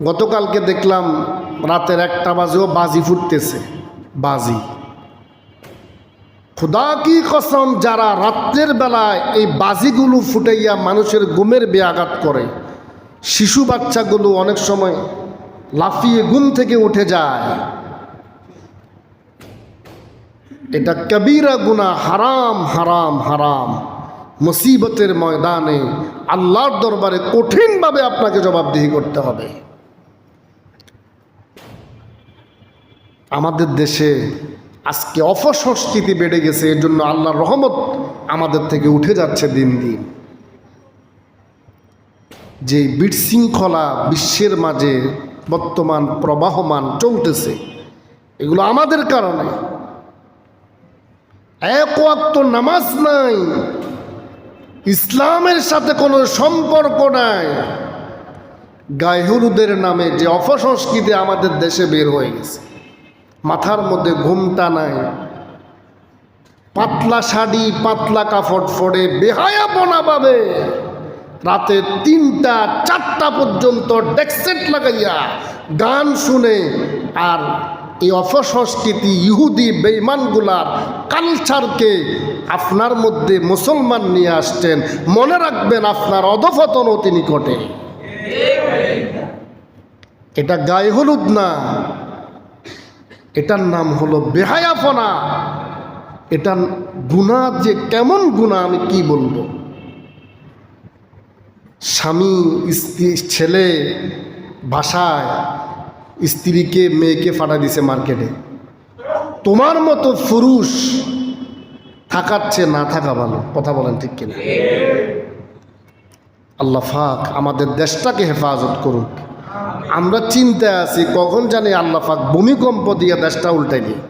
গতকালকে দেখলাম রাতের একটা বাজেও বাজি ফুটতেছে। বাজি। খুদা কি কসম, যারা রাত্রের বেলায় এই বাজিগুলো ফুটাইয়া মানুষের গুমের বেয়াঘাত করে, শিশু বাচ্চাগুলো অনেক সময় লাফিয়ে ঘুম থেকে উঠে যায়। এটা কবিরা গুনা হারাম হারাম হারাম। মুসিবতের ময়দানে আল্লাহর দরবারে কঠিনভাবে আপনাকে জবাবদিহি করতে হবে। আমাদের দেশে আজকে অপসংস্কৃতি বেড়ে গেছে, এর জন্য আল্লাহর রহমত আমাদের থেকে উঠে যাচ্ছে দিন দিন। যে বিশৃঙ্খলা বিশ্বের মাঝে বর্তমান প্রবাহমান চলতেছে, এগুলো আমাদের কারণে। এক ওয়াক্ত নামাজ নাই, ইসলামের সাথে কোনো সম্পর্ক নাই। গায়হরুদের নামে যে অপসংস্কৃতি আমাদের দেশে বের হয়ে গেছে। মাথার মধ্যে ঘুমটা নাই। পাতলা শাড়ি, পাতলা কাপড় পরে বেহায়াপনা পাবে। রাতে তিনটা, চারটা পর্যন্ত ডেকসেট লাগাইয়া গান শুনে আর এই অপসংস্কৃতি ইহুদি বেইমানগুলার কালচারকে আপনার মধ্যে মুসলমান নিয়ে আসছেন, মনে রাখবেন আপনার অধপতন অতি নিকটে এটা গায়ে হলুদ না। এটার নাম হলো বেহায়াপনা। এটা গুণা যে কেমন গুণা, আমি কি বলব? স্বামী, স্ত্রী, ছেলে বাসায় স্ত্রীকে, মেয়েকে ফাটা দিছে মার্কেটে। তোমার মতো পুরুষ থাকার চেয়ে না থাকা ভালো। কথা বলেন ঠিক কিনা? আল্লাহ ফাক আমাদের দেশটাকে হেফাজত করুক। আমরা চিন্তায় আছি কখন জানি আল্লাহাক ভূমিকম্প দিয়ে দেশটা উল্টাই দিই